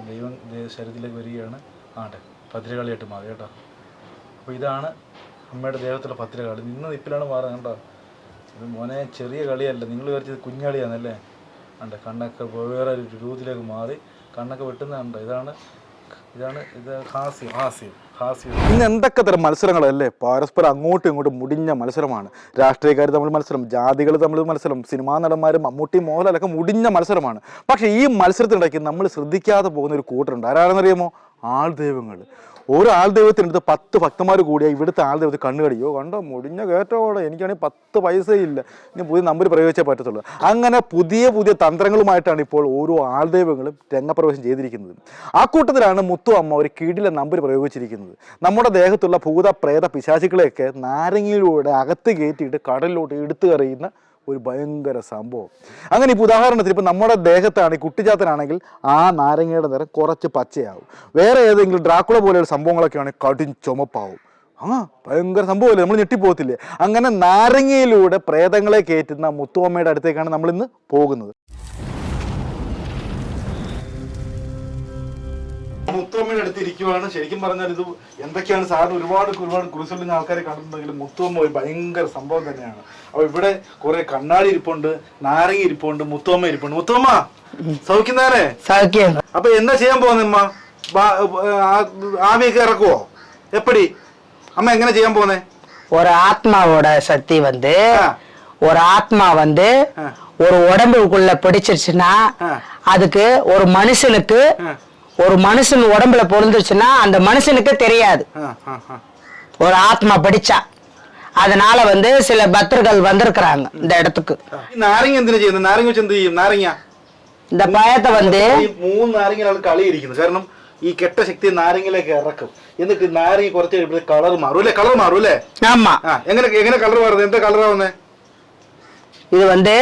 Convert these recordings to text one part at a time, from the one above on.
അപ്പം ദൈവം ശരീരത്തിലേക്ക് വരികയാണ് ആട്ടെ ഭദ്രകാളിയായിട്ട് മാറി കേട്ടോ. അപ്പോൾ ഇതാണ് അമ്മയുടെ ദേഹത്തുള്ള ഭദ്രകാളി നിന്ന് നിപ്പിലാണ് മാറുന്നത് കേട്ടോ ഇത് മോനെ ചെറിയ കളിയല്ല. നിങ്ങൾ വിചാരിച്ചത് കുഞ്ഞളിയാണല്ലേ ഉണ്ട് കണ്ണൊക്കെ വേറെ ഒരു രൂപത്തിലേക്ക് മാറി കണ്ണൊക്കെ വെട്ടുന്നതുണ്ട് ഇതാണ് ഇതാണ് ഇത് ഹാസിം ഹാസിം ഹാസ്യം. ഇന്ന് എന്തൊക്കെ തരം മത്സരങ്ങളല്ലേ? പരസ്പരം അങ്ങോട്ടും ഇങ്ങോട്ടും മുടിഞ്ഞ മത്സരമാണ്. രാഷ്ട്രീയക്കാർ തമ്മിൽ മത്സരം ജാതികൾ തമ്മിൽ മത്സരം സിനിമാ നടന്മാരും മമ്മൂട്ടി മോഹൻലാലൊക്കെ മുടിഞ്ഞ മത്സരമാണ്. പക്ഷേ ഈ മത്സരത്തിനിടയ്ക്ക് നമ്മൾ ശ്രദ്ധിക്കാതെ പോകുന്ന ഒരു കൂട്ടരുണ്ട്. ആരാണെന്നറിയാമോ? ആൾ ദൈവങ്ങൾ ഓരോ ആൾ ദൈവത്തിനടുത്ത് പത്ത് ഭക്തന്മാർ കൂടിയാൽ ഇവിടുത്തെ ആൾ ദൈവത്തിൽ കണ്ണു കടിയോ കണ്ടോ? മുടിഞ്ഞ കയറ്റോടെ എനിക്കാണെങ്കിൽ പത്ത് പൈസയില്ല ഇനി പുതിയ നമ്പർ പ്രയോഗിച്ചേ പറ്റത്തുള്ളൂ. അങ്ങനെ പുതിയ പുതിയ തന്ത്രങ്ങളുമായിട്ടാണ് ഇപ്പോൾ ഓരോ ആൾ ദൈവങ്ങളും രംഗപ്രവേശം ചെയ്തിരിക്കുന്നത്. ആ കൂട്ടത്തിലാണ് മുത്തു അമ്മ ഒരു കീടിലെ നമ്പർ പ്രയോഗിച്ചിരിക്കുന്നത്. നമ്മുടെ ദേഹത്തുള്ള ഭൂത പ്രേത പിശാചുക്കളെയൊക്കെ നാരങ്ങയിലൂടെ അകത്ത് കയറ്റിയിട്ട് കടലിലോട്ട് എടുത്തു കറിയുന്ന ഒരു ഭയങ്കര സംഭവം. അങ്ങനെ ഇപ്പോൾ ഉദാഹരണത്തിന് ഇപ്പോൾ നമ്മുടെ ദേഹത്താണ് ഈ കുട്ടിച്ചാത്തനാണെങ്കിൽ ആ നാരങ്ങയുടെ നിറം കുറച്ച് പച്ചയാവും. വേറെ ഏതെങ്കിലും ഡ്രാക്കുള പോലെയുള്ള സംഭവങ്ങളൊക്കെ ആണെങ്കിൽ കടും ചുമപ്പാവും. ആ ഭയങ്കര സംഭവമല്ലേ? നമ്മൾ ഞെട്ടിപ്പോകത്തില്ലേ? അങ്ങനെ നാരങ്ങയിലൂടെ പ്രേതങ്ങളെ കയറ്റുന്ന മുത്തുവമ്മയുടെ അടുത്തേക്കാണ് നമ്മൾ ഇന്ന് പോകുന്നത്. മുത്തുവമ്മയുടെ അടുത്ത് ഇരിക്കുവാണ് ശരിക്കും പറഞ്ഞാൽ ഇത് എന്തൊക്കെയാണ് സാറിന് ഒരുപാട് ഒരുപാട് കുറിച്ചുള്ള ആൾക്കാരെ കണ്ടിട്ടുണ്ടെങ്കിലും മുത്തുവമ്മ ഒരു ഭയങ്കര സംഭവം തന്നെയാണ് അപ്പൊ ഇവിടെ കുറെ കണ്ണാടി ഇരിപ്പുണ്ട് നാരങ്ങ ഇരിപ്പുണ്ട് മുത്തുവമ്മ ഇരിപ്പുണ്ട് മുത്തുവമ്മ സൗഖ്യം താനേ சௌக்கியம் അപ്പൊ എന്നാ ചെയ്യാൻ പോകുന്നമ്മ ആവിയൊക്കെ ഇറക്കുവോ എപ്പടി അമ്മ എങ്ങനെ ചെയ്യാൻ പോന്നേ ஒரு ஆத்மாவோட சக்தி வந்து ஆ. ஒரு ஆத்மா வந்து ஆ. ஒரு உடம்புக்குள்ள பிடிச்சிருச்சுன்னா ஆ. அதுக்கு ஒரு மனுஷனுக்கு ஆ. ஒரு மனுஷன் உடம்புல பொருந்துச்சுன்னா அந்த மனுஷனுக்கு தெரியாது ആ, ആ, ആ. ஒரு ஆத்மா பிடிச்சா அதனால வந்து சில பக்தர்கள் வந்திருக்கிறாங்க இந்த இடத்துக்கு ഈ നാരങ്ങ എന്തിനാ ചെയ്യുന്നത് നാരങ്ങ വെച്ച് എന്ത് ചെയ്യും നാരങ്ങ இந்த பயத்தை வந்து ഈ മൂന്ന് നാരങ്ങയിലാണ് കളിയിരിക്കുന്നത് കാരണം ഈ കെട്ട ശക്തി നാരങ്ങയിലേക്ക് ഇറക്കും എന്നിട്ട് ഈ നാരങ്ങ കുറച്ച് കഴിയുമ്പോൾ കളർ മാറും അല്ലേ കളർ മാറും അല്ലേ ஆமா ആ എങ്ങനെ എങ്ങനെ കളർ മാറുന്നത് എന്താ കളർ ആവുന്നേ இது வந்து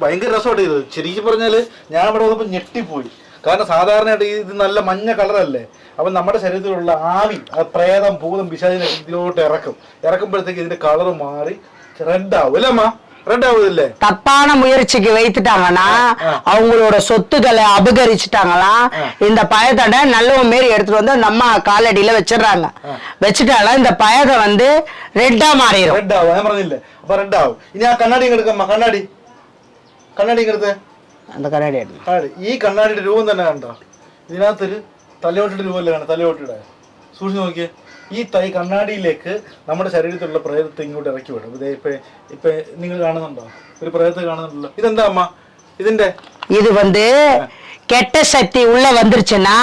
ഭയങ്കര രസമായിട്ട് ഇത് ശരിക്കും പറഞ്ഞാല് ഞാൻ ഇവിടെ വന്നപ്പോൾ ഞെട്ടിപ്പോയി കാരണം സാധാരണയായിട്ട് ഈ ഇത് നല്ല മഞ്ഞ കളറല്ലേ അപ്പൊ നമ്മുടെ ശരീരത്തിലുള്ള ആവി ആ പ്രേതം ഭൂതം പിശാചിനെ ഇതിലോട്ട് ഇറക്കും ഇറക്കുമ്പോഴത്തേക്ക് ഇതിന്റെ കളർ മാറി റെഡ് ആവും അല്ലേ അമ്മ റെഡ് ആവുമല്ലേ தப்பான முயற்சிக்கு வைத்துட்டாங்கன்னா அவங்களோட சொத்துக்களை அபகரிச்சுட்டாங்களா இந்த பயத்தோட நல்லவன் மாரி எடுத்துட்டு வந்து நம்ம காலடியில வச்சிடுறாங்க வச்சுட்டாலும் இந்த பயத்தை வந்து ரெட்டா மாறிடும் റെഡ് ആവും ഞാൻ പറഞ്ഞില്ലേ അപ്പൊ റെഡ് ആവും ഇനി ആ കണ്ണാടി ഇങ്ങ് എടുക്കമ്മ കണ്ണാടി കണ്ണാടി ഇങ്ങ് എടുത്തേ அந்த கண்ணாடி எடுங்க. കണ്ണാടി ഈ കണ്ണാടിയുടെ രൂപം തന്നെ കണ്ടോ ഇതിനകത്തൊരു തലയോട്ടിയുടെ രൂപമല്ലേ കാണാം തലയോട്ടിയുടെ സൂക്ഷിച്ച് നോക്കിയേ ഈ തൈ കണ്ണാടിയിലേക്ക് നമ്മുടെ ശരീരത്തിലുള്ള പ്രേതത്തെ ഇങ്ങോട്ട് ഇറക്കി വിടും ഇതേ ഇപ്പൊ ഇപ്പൊ നിങ്ങൾ കാണുന്നുണ്ടോ ഒരു പ്രേതത്തെ കാണുന്നുണ്ടല്ലോ ഇതെന്താ അമ്മ ഇതിന്റെ இது வந்து கெட்ட சக்தி உள்ள வந்துருச்சுன்னா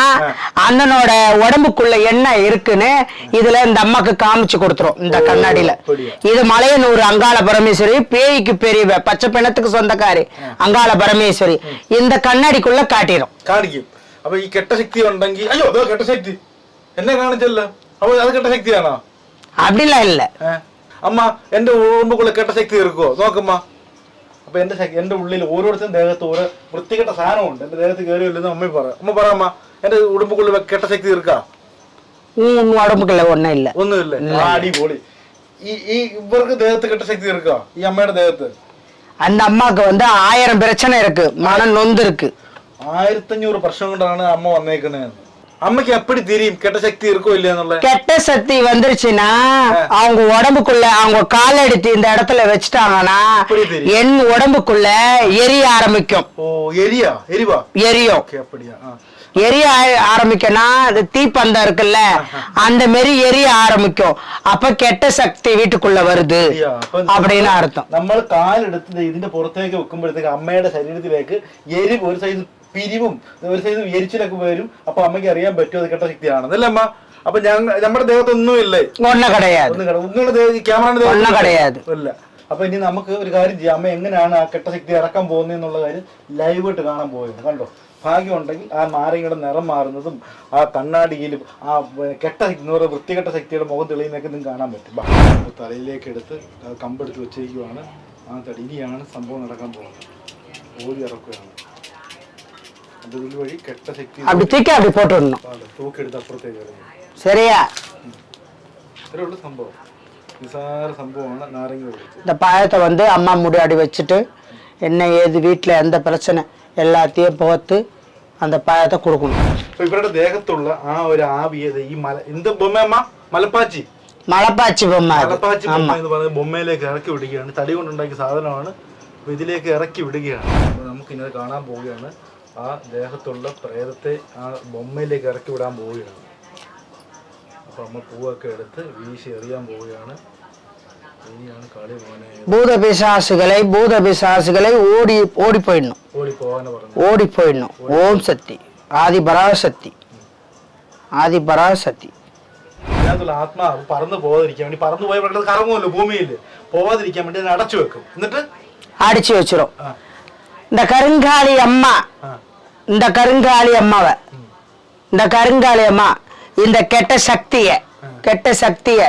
அண்ணனோட உடம்புக்குள்ள என்ன இருக்குன்னு இதுல இந்த அம்மாக்கு காமிச்சு கொடுத்துரும் இந்த கண்ணாடியில அப்படியா? இது மலையனூர் அங்காள பரமேஸ்வரி பேய்க்கு பெரியவ பச்சை பிணத்துக்கு சொந்தக்காரி அங்காள பரமேஸ்வரி இந்த கண்ணாடிக்குள்ள காட்டிடும் കാണിക്കും അപ്പൊ ഈ കെട്ട ശക്തി ഉണ്ടെങ്കിൽ അയ്യോ അതോ കെട്ട ശക്തി എന്നെ കാണിച്ചല്ലോ അപ്പൊ അത് കെട്ട ശക്തിയാണോ அப்படிலாம் இல்ல ഏ? അമ്മ എന്റെ ഉറുമ്പുക്കുള്ള കെട്ട ശക്തി തീർക്കുവോ നോക്കമ്മ അപ്പൊ എന്റെ ശക്തി എന്റെ ഉള്ളിൽ ഓരോരുത്തരും ദേഹത്ത് ഓരോ വൃത്തികെട്ട സാധനമുണ്ട് എന്റെ ദേഹത്ത് കയറി വല്ലെന്ന് അമ്മ പറ അമ്മ പറ അമ്മ എന്റെ ഉടുമ്പുക്കുള്ളിൽ കെട്ട ശക്തി തീർക്കാം உன் உடம்புக்குள்ள ஒண்ணும் இல்ல ഒന്നുമില്ല ആ, അടിപൊളി ഈ ഈ ഇവർക്ക് ദേഹത്ത് കെട്ട ശക്തി തീർക്കാം ഈ അമ്മയുടെ ദേഹത്ത് அந்த அம்மாக்கு வந்து ஆயிரம் பிரச்சனை இருக்கு மனம் நொந்து இருக்கு ആയിരത്തഞ്ഞൂറ് പ്രശ്നം കൊണ്ടാണ് അമ്മ വന്നേക്കണേന്ന് அம்மைக்கு எப்படி தெரியும் கெட்ட சக்தி இருக்கோ இல்லையா கெட்ட சக்தி வந்துருச்சுன்னா அவங்க உடம்புக்குள்ள அவங்க கால் எடுத்து இந்த இடத்துல வச்சுட்டாங்கன்னா என் உடம்புக்குள்ள எரிய ஆரம்பிக்கும் ஓ எரியா எரிவா எரியும் அப்படியா எரிய ஆ- ஆரம்பிக்கும்னா அது தீப்பந்தம் இருக்குல்ல அந்த மாரி எரிய ஆரம்பிக்கும் அப்ப கெட்ட சக்தி வீட்டுக்குள்ள வருது ശരിയാ. അപ്പൊ அப்படின்னு അർത്ഥം നമ്മൾ കാലെടുത്ത് ദേ ഇതിന്റെ പുറത്തേക്ക് വെക്കുമ്പോഴത്തേക്ക് അമ്മയുടെ ശരീരത്തിലേക്ക് എരി ഒരു സൈസ് പിരിവും ഒരു സൈസ് എരിച്ചിലൊക്കെ വരും അപ്പൊ അമ്മയ്ക്ക് അറിയാൻ പറ്റും അത് കെട്ട ശക്തിയാണെന്ന് അല്ലേ അമ്മ അപ്പൊ ഞങ്ങ നമ്മുടെ ദേഹത്തൊന്നും ഇല്ലേ ஒண்ணும் கிடையாது ഒന്നും കിട- നിങ്ങളുടെ ക്യാമറയുടെ ഒന്നും കിടയാത്. ഇല്ല അപ്പൊ ഇനി നമുക്ക് ഒരു കാര്യം ചെയ്യാം അമ്മ എങ്ങനെയാണ് ആ കെട്ട ശക്തി ഇറക്കാൻ പോകുന്നതെന്നുള്ള കാര്യം ലൈവായിട്ട് കാണാൻ പോയത് കണ്ടോ ഭാഗ്യം ഉണ്ടെങ്കിൽ ആ നാരങ്ങയുടെ നിറം മാറുന്നതും ആ കണ്ണാടിയിലും ആ വ- കെട്ട ശക്തി എന്ന് പറയുന്ന വൃത്തികെട്ട ശക്തിയുടെ മുഖം തെളിയുന്നതൊക്കെ നിങ്ങൾക്ക് കാണാൻ പറ്റും ബാ. അപ്പൊ തലയിലേക്ക് എടുത്ത് ആ കമ്പെടുത്ത് വെച്ചിരിക്കുവാണ് ആ തടി ഇനിയാണ് സംഭവം നടക്കാൻ പോകുന്നത് ഓടി ഇറക്കുകയാണ് അത് വഴി കെട്ട ശക്തി அப்படி தூக்கி அப்படி போட்டுடணும் തൂക്കെടുത്ത് അപ്പുറത്തേക്ക് ഇറങ്ങി சரியா ഇത്രേ ഉള്ളൂ സംഭവം നിസാര സംഭവമാണ് നാരങ്ങ വെളിച്ചത് இந்த பழத்தை வந்து அம்மா முன்னாடி வச்சுட்டு என்ன ஏது வீட்டில் எந்த பிரச்சனை எல்லாத்தையும் போத்து அந்த பழத்தை கொடுக்கணும் അപ്പൊ ഇവരുടെ ദേഹത്തുള്ള ആ ഒരു ആവിയെ ദേ ഈ മല എന്ത് ബൊമ്മയമ്മ മലപ്പാച്ചി மலைப்பாச்சி பொம்மை அது മലപ്പാച്ചി ബൊമ്മ എന്ന് പറയുന്നത് ബൊമ്മയിലേക്ക് ഇറക്കി വിടുകയാണ് തടി കൊണ്ടുണ്ടാക്കിയ സാധനമാണ് അപ്പൊ ഇതിലേക്ക് ഇറക്കി വിടുകയാണ് അപ്പൊ നമുക്ക് ഇന്നത് കാണാൻ പോവുകയാണ് ആ ദേഹത്തുള്ള പ്രേതത്തെ ആ ബൊമ്മയിലേക്ക് ഇറക്കി വിടാൻ പോവുകയാണ് അപ്പൊ അമ്മ പൂവൊക്കെ എടുത്ത് വീശി എറിയാൻ പോവുകയാണ് ഇനിയാണ് കളി മോനെ பூத பிசாசுகளை பூத பிசாசுகளை ஓடி ஓடி போயிடணும் ഓടി പോവാന്ന് പറഞ്ഞു ஓடி போயிடணும் ஓம் சக்தி ஆதி பராசக்தி ஆதி பராசக்தி ഇതിനകത്തുള്ള ആത്മാവ് പറന്നു പോകാതിരിക്കാൻ വേണ്ടി പറന്നു പോയ വെള്ളം കറങ്ങുമല്ലോ ഭൂമിയിൽ പോവാതിരിക്കാൻ വേണ്ടി അതിനെ അടച്ചു വെക്കും എന്നിട്ട് அடிச்சு வச்சிரும் ആ இந்த கருங்காலி அம்மா ആ இந்த கருங்காலி அம்மாவை இந்த கருங்காலி அம்மா இந்த கெட்ட சக்திய கெட்ட சக்திய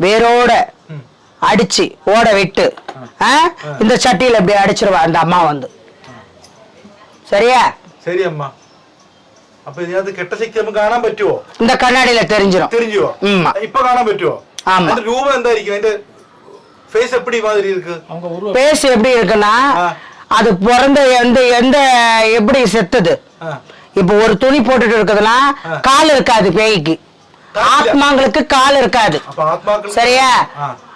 வேரோட அடிச்சு ஓட விட்டு இந்த சட்டியில இப்படி அடிச்சிருவா அந்த அம்மா வந்து. சரியா? சரி அம்மா. அப்ப இதாவது கெட்ட சக்தி നമുക്ക് കാണാൻ പറ്റുമോ இந்த கண்ணாடியில தெரிஞ்சிரும். தெரிஞ்சியோ இப்ப കാണാൻ പറ്റുമോ ஆமா. அந்த ரூபம் എന്തായിരിക്കും അതിന്റെ ஃபேஸ் எப்படி மாதிரி இருக்கு அவங்க ஃபேஸ் எப்படி இருக்குன்னா அது பிறந்த எந்த எந்த எப்படி செத்தது? இப்போ ஒரு துணி போட்டுட்டு இருக்குதுன்னா கால் இருக்காது பேய்க்கு. ஆத்மாங்களுக்கு கால் இருக்காது. சரியா?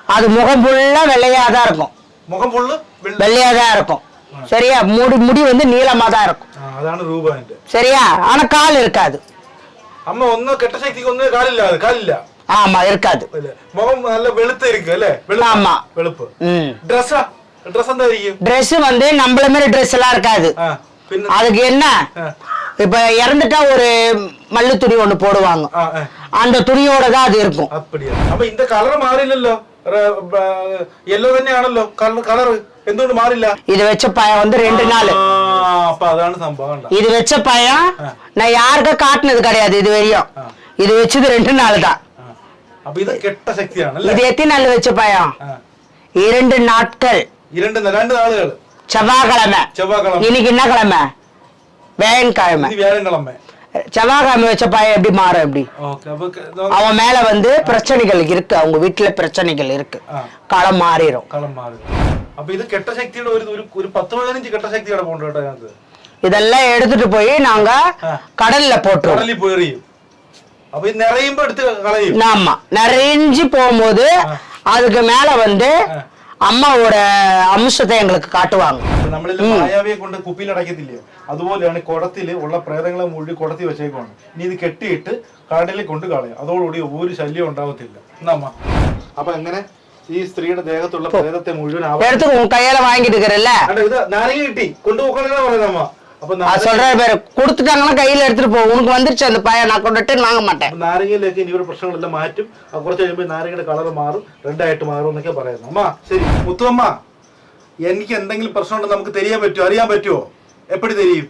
அது முகம் ஃபுல்லா வெள்ளையா தான் இருக்கும் മുഖം ഫുള്ള് വെള്ള- வெள்ளையா தான் இருக்கும் சரியா முடி முடி வந்து நீளமா தான் இருக்கும் ആ, അതാണ് രൂപം അതിന്റെ சரியா ஆனா கால் இருக்காது അമ്മ ഒന്ന് കെട്ടശക്തിക്ക് ഒന്ന് കാലില്ല അത് കാലില്ല ஆமா இருக்காது അല്ലേ മുഖം നല്ല വെളുത്ത ഇരിക്കും അല്ലേ വെളുപ്പ്. ആമാ. വെളുപ്പ് ம் ഡ്രസ്സാ ഡ്രസ് എന്തായിരിക്കും Dress வந்து நம்மள மாதிரி Dress எல்லாம் இருக்காது ആ പിന്നെ அதுக்கு என்ன ആ, இப்ப இறந்துட்டா ஒரு மல்லு துணி ஒண்ணு போடுவாங்க ആ, ആ. அந்த துணியோட தான் அது இருக்கும் അപ്പടിയാ അപ്പൊ ഇന്റെ കളർ മാറില്ലല്ലോ യെല്ലോ തന്നെയാണല്ലോ കളർ എന്തുകൊണ്ട് മാറില്ല இது வச்ச பையன் வந்து ரெண்டு நாள் ആ, അപ്പൊ അതാണ് സംഭവം കണ്ടോ? இது வச்ச பையன் நான் யாருக்கும் காட்டுனது கிடையாது இது வரையும் இது வச்சது ரெண்டு நாள் தான் ആ. അപ്പൊ ഇത് കെട്ട ശക്തിയാണ് അല്ലേ இது எத்தனை நாள் வச்ச பையன் ആ. இரண்டு நாட்கள் ഈ രണ്ട് രണ്ട് നാളുകൾ செவ்வாய்க்கிழமை ചെവ്വാക്കിളമ്പ இன்னைக்கு என்ன கிழமை வேகன்கிழமை ഇനി വ്യാഴംകിളമ്പ செவ்வாய்க்கிழமை வச்ச பையன் எப்படி மாறும் எப்படி? அவன் மேல வந்து பிரச்சனைகள் இருக்கு. அவங்க வீட்டுல பிரச்சனைகள் இருக்கு. களம் மாறிடும் இதெல்லாம் எடுத்துட்டு போய் நாங்க கடல்ல போட்டுருவோம். ஆமா. நிறைஞ்சு போகும்போது அதுக்கு மேல வந்து அம்மாவோட அம்சத்தை எங்களுக்கு காட்டுவாங்க. നമ്മളിൽ മായാവിയെ കൊണ്ട് കുപ്പിയിൽ അടയ്ക്കത്തില്ലയോ അതുപോലെയാണ് ഈ കുടത്തിൽ ഉള്ള പ്രേതങ്ങളെ മുഴുവൻ കുടത്തി വെച്ചേക്കാണ് ഇനി ഇത് കെട്ടിയിട്ട് കടലിൽ കൊണ്ട് കളയും അതോടുകൂടി ഒരു ശല്യം ഉണ്ടാവത്തില്ല എന്നാ അമ്മ അപ്പൊ എങ്ങനെ ഈ സ്ത്രീയുടെ ദേഹത്തുള്ള പ്രേതത്തെ മുഴുവൻ ആവ- எடுத்து உன் கையில வாங்கிட்டு இருக்கிறல்ல കണ്ടോ, ഇത് നാരങ്ങ കിട്ടി കൊണ്ടുപോക്കണെന്നാ പറയുന്നത് അമ്മ അപ്പൊ அது നാരങ്ങ- சொல்ற பேரு கொடுத்துட்டாங்கன்னா கையில எடுத்துட்டு போ உனக்கு வந்துருச்சு அந்த பையன் நான் கொண்டுட்டு வாங்க மாட்டேன் അപ്പൊ നാരങ്ങയിലേക്ക് ഇനി ഒരു പ്രശ്നങ്ങളെല്ലാം മാറ്റും അത് കുറച്ച് കഴിയുമ്പോൾ നാരങ്ങയുടെ കളർ മാറും റെഡായിട്ട് മാറും എന്നൊക്കെ പറയുന്നു അമ്മ ശരി മുത്തുവമ്മ എനിക്ക് എന്തെങ്കിലും പ്രശ്നമുണ്ടെന്ന് നമുക്ക് തെരിയാൻ പറ്റുമോ അറിയാൻ പറ്റുമോ എപ്പടി തെരിയും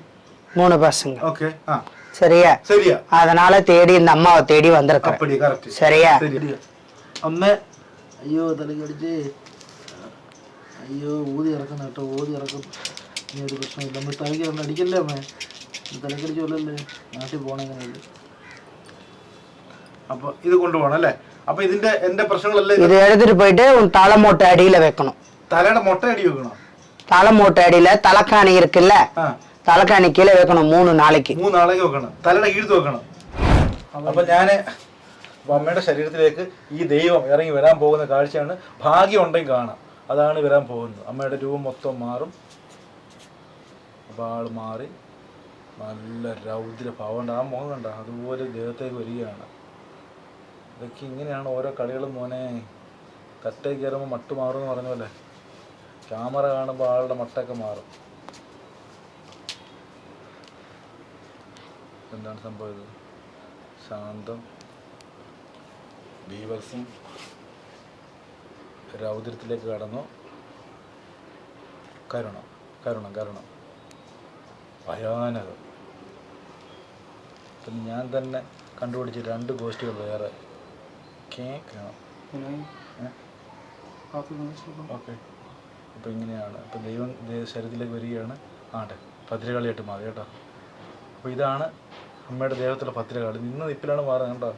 மூணு பசங்க ഓക്കെ ആ சரியா ശരിയാ அதனால தேடி இந்த அம்மாவை தேடி வந்திருக்கிறேன் അപ്പടി കറക്റ്റ് சரியா ശരി അമ്മ അയ്യോ തലക്കടിച്ച് അയ്യോ ഊതി ഇറക്കുന്ന കേട്ടോ ഊതി ഇറക്കും ഇനി ഒരു പ്രശ്നമില്ല നമ്മൾ തലയ്ക്ക് ഒന്ന് അടിക്കല്ലേ അമ്മേ തലക്കടിച്ച് കൊല്ലല്ലേ നാട്ടിൽ പോകണമെങ്കിൽ അപ്പൊ ഇത് കൊണ്ടുപോകണം അല്ലേ അപ്പൊ ഇതിന്റെ എന്റെ പ്രശ്നങ്ങളെല്ലാം இது எடுத்துட்டு போயிட்டு உன் தலை மூட்டை அடியில வைக்கணும் തലയുടെ മുട്ട അടി വെക്കണം தலை மூட்டை அடியில தலைக்காணி இருக்குல்ல ആ தலைக்காணி கீழே வைக்கணும் மூணு நாளைக்கு മൂന്നാളേക്ക് വെക്കണം തലയുടെ കീഴ്ത്ത് വെക്കണം അപ്പൊ ഞാന് അപ്പൊ അമ്മയുടെ ശരീരത്തിലേക്ക് ഈ ദൈവം ഇറങ്ങി വരാൻ പോകുന്ന കാഴ്ചയാണ് ഭാഗ്യം ഉണ്ടെങ്കിൽ കാണാം അതാണ് വരാൻ പോകുന്നത് അമ്മയുടെ രൂപം മൊത്തം മാറും അപ്പൊ ആള് മാറി നല്ല രൗദ്ര ഭാവമുണ്ട് ആ മുഖം കണ്ട അതുപോലെ ദേഹത്തേക്ക് വരികയാണ് ഇതൊക്കെ ഇങ്ങനെയാണ് ഓരോ കളികളും മോനെ കറ്റേ കയറുമ്പോൾ മട്ട് മാറും എന്ന് പറഞ്ഞ പോലെ ക്യാമറ കാണുമ്പോൾ ആളുടെ മട്ടൊക്കെ മാറും. എന്താണ് സംഭവിച്ചത് ശാന്തം ബീവൽസും രൗദ്രത്തിലേക്ക് കടന്നു. കരുണം കരുണം കരുണം. ഭയാനകം. പിന്നെ ഞാൻ തന്നെ കണ്ടുപിടിച്ച രണ്ട് ഗോസ്റ്റുകൾ വേറെ. കേൾക്കണം ഓക്കെ. അപ്പോൾ ഇങ്ങനെയാണ്. അപ്പോൾ ദൈവം ശരീരത്തിലേക്ക് വരികയാണ് ആട്ടെ ഭദ്രകാളിയായിട്ട് മാറി കേട്ടോ. അപ്പോൾ ഇതാണ് അമ്മയുടെ ദേഹത്തുള്ള ഭദ്രകാളി നിന്ന് നിപ്പിലാണ് മാറുന്നത് കേട്ടോ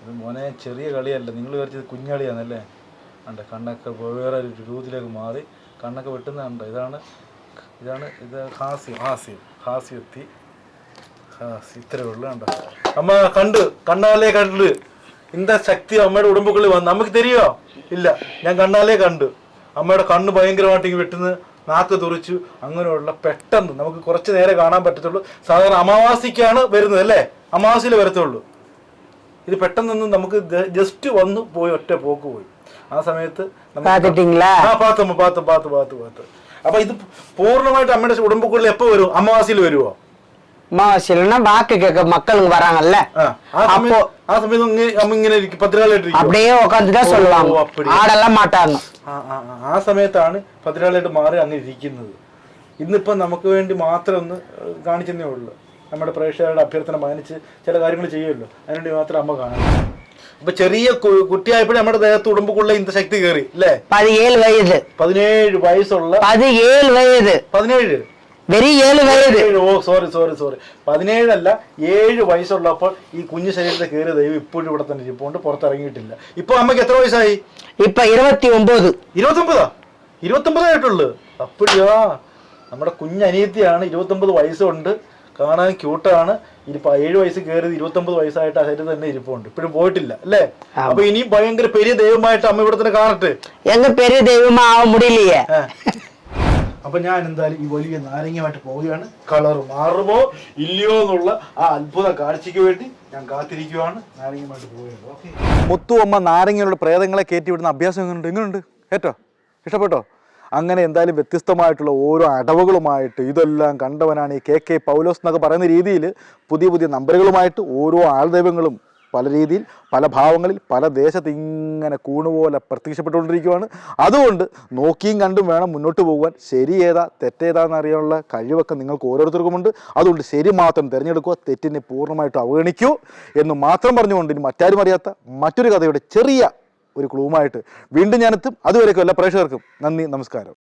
ഇത് മോനെ ചെറിയ കളിയല്ല. നിങ്ങൾ വിചാരിച്ചത് കുഞ്ഞളിയാണല്ലേ ഉണ്ട് കണ്ണൊക്കെ വേറെ ഒരു രൂപത്തിലേക്ക് മാറി കണ്ണൊക്കെ വെട്ടുന്നുണ്ട് ഇതാണ് ഇതാണ് ഇത് ഹാസ്യം. ഹാസ്യം. ഹാസ്യത്തി. ഹാസ്യം. ഇത്രേ ഉള്ളു കണ്ടോ? അമ്മ കണ്ടു. കണ്ണാലേ കണ്ടു. ഇന്ത ശക്തി അമ്മയുടെ ഉടമ്പുകളിൽ വന്നു? നമുക്ക് തരുമോ ഇല്ല. ഞാൻ കണ്ണാലേ കണ്ടു. അമ്മയുടെ കണ്ണ് ഭയങ്കരമായിട്ട് വെട്ടുന്ന നാക്ക് തുറിച്ചു. അങ്ങനെയുള്ള പെട്ടെന്ന് നമുക്ക് കുറച്ച് നേരെ കാണാൻ പറ്റത്തുള്ളൂ. സാധാരണ അമാവാസിക്കാണ് വരുന്നത് അല്ലേ? അമാവാസിയിൽ വരത്തുള്ളൂ. ഇത് പെട്ടെന്നൊന്നും നമുക്ക് ജസ്റ്റ് വന്നു പോയി ഒറ്റ പോക്ക് പോയി. ആ സമയത്ത് പാത്തമ്മ പാത്ത് പാത്ത് പാത്ത് പാത്ത് അപ്പൊ ഇത് പൂർണമായിട്ട് അമ്മയുടെ ഉടമ്പുക്കുള്ളിൽ എപ്പോ വരും? അമാവാസിയിൽ വരുമോ அமாவாசையிலன்னா வாக்கு கேட்க மக்களுங்க வராங்கல்ல ആ ആ സമയം ആ സമയത്ത് ഇങ്ങനെ അമ്മ ഇങ്ങനെ ഇരിക്കും പത്തിരാളായിട്ട് ഇരിക്കും அப்படியே உட்காந்துதான் சொல்லுவாங்க ஓ, அப்படி. ஆடெல்லாம் மாட்டாங்க ആ ആ ആ, ആ സമയത്താണ് പത്തിരാളായിട്ട് മാറി അങ്ങ് ഇരിക്കുന്നത് ഇന്നിപ്പോ നമുക്ക് വേണ്ടി മാത്രം ഒന്ന് ഏഹ്, കാണിച്ചെന്നേ ഉള്ളൂ നമ്മുടെ പ്രേക്ഷകരുടെ അഭ്യർത്ഥന മാനിച്ച് ചില കാര്യങ്ങൾ ചെയ്യുമല്ലോ അതിനുവേണ്ടി മാത്രം അമ്മ കാണാം അപ്പൊ ചെറിയ കു- കുട്ടിയായപ്പോഴേ നമ്മുടെ ദേഹത്ത് ഉടമ്പുക്കുള്ള ഇന്ത ശക്തി കയറി അല്ലേ பதினேழு வயது പതിനേഴ് വയസ്സുള്ള பதினேழு வயது പതിനേഴ് വെരി ഏഴ് വയസ്സ് ഓ സോറി സോറി സോറി പതിനേഴല്ല ഏഴ് വയസ്സുള്ളപ്പോൾ ഈ കുഞ്ഞു ശരീരത്തെ കയറി ദൈവം ഇപ്പോഴും ഇവിടെ തന്നെ ഇരിപ്പുണ്ട് പുറത്തിറങ്ങിയിട്ടില്ല ഇപ്പൊ അമ്മയ്ക്ക് എത്ര വയസ്സായി? ഇപ്പൊ ഇരുപത്തി ഒമ്പത് ഇരുപത്തി ഒമ്പതാ ഇരുപത്തി ഒമ്പതായിട്ടുള്ളു അപ്പോഴാ നമ്മുടെ കുഞ്ഞനിയത്തിയാണ് ഇരുപത്തി ഒമ്പത് വയസ്സുണ്ട്. കാണാൻ ക്യൂട്ടാണ് ഇപ്പൊ ഏഴ് വയസ്സ് കയറിയത് ഇരുപത്തൊമ്പത് വയസ്സായിട്ട് അതിന് തന്നെ ഇരിപ്പുണ്ട്. ഇപ്പോഴും പോയിട്ടില്ല അല്ലേ? അപ്പൊ ഇനിയും ഭയങ്കര പെരിയ ദൈവമായിട്ട് അമ്മ ഇവിടെ തന്നെ കാണട്ടെ. എങ്ക പെരിയ ദൈവമാവാൻ മുടിയില്ലേ? അപ്പൊ ഞാൻ എന്തായാലും ഈ വലിയ നാരങ്ങയുമായിട്ട് പോവുകയാണ്. കളർ മാറുമോ ഇല്ലയോ എന്നുള്ള ആ അത്ഭുത കാഴ്ചയ്ക്ക് വേണ്ടി ഞാൻ കാത്തിരിക്കുവാണ്. നാരങ്ങയുമായിട്ട് പോവുകയാണ്. മുത്തു അമ്മ നാരങ്ങയിലുള്ള പ്രേതങ്ങളെ കയറ്റി വിടുന്ന അഭ്യാസം എങ്ങനെയുണ്ട് എങ്ങനെയുണ്ട് ഏറ്റോ ഇഷ്ടപ്പെട്ടോ? അങ്ങനെ എന്തായാലും വ്യത്യസ്തമായിട്ടുള്ള ഓരോ അടവുകളുമായിട്ട് ഇതെല്ലാം കണ്ടവനാണ് ഈ കെ കെ പൗലോസ് എന്നൊക്കെ പറയുന്ന രീതിയിൽ പുതിയ പുതിയ നമ്പറുകളുമായിട്ട് ഓരോ ആൾദൈവങ്ങളും പല രീതിയിൽ പല ഭാവങ്ങളിൽ പല ദേശത്ത് ഇങ്ങനെ കൂണുപോലെ പ്രത്യക്ഷപ്പെട്ടുകൊണ്ടിരിക്കുകയാണ് അതുകൊണ്ട് നോക്കിയും കണ്ടും വേണം മുന്നോട്ട് പോകുവാൻ ശരി ഏതാ തെറ്റേതാണെന്നറിയാനുള്ള കഴിവൊക്കെ നിങ്ങൾക്ക് ഓരോരുത്തർക്കുമുണ്ട്. അതുകൊണ്ട് ശരി മാത്രം തിരഞ്ഞെടുക്കുക തെറ്റിനെ പൂർണമായിട്ട് അവഗണിക്കൂ എന്ന് മാത്രം പറഞ്ഞുകൊണ്ട് ഇനി മറ്റാരും അറിയാത്ത മറ്റൊരു കഥയുടെ ചെറിയ ഒരു ക്ലൂമായിട്ട് വീണ്ടും ഞാനെത്തും. അതുവരെയൊക്കെ എല്ലാ പ്രേക്ഷകർക്കും നന്ദി നമസ്കാരം.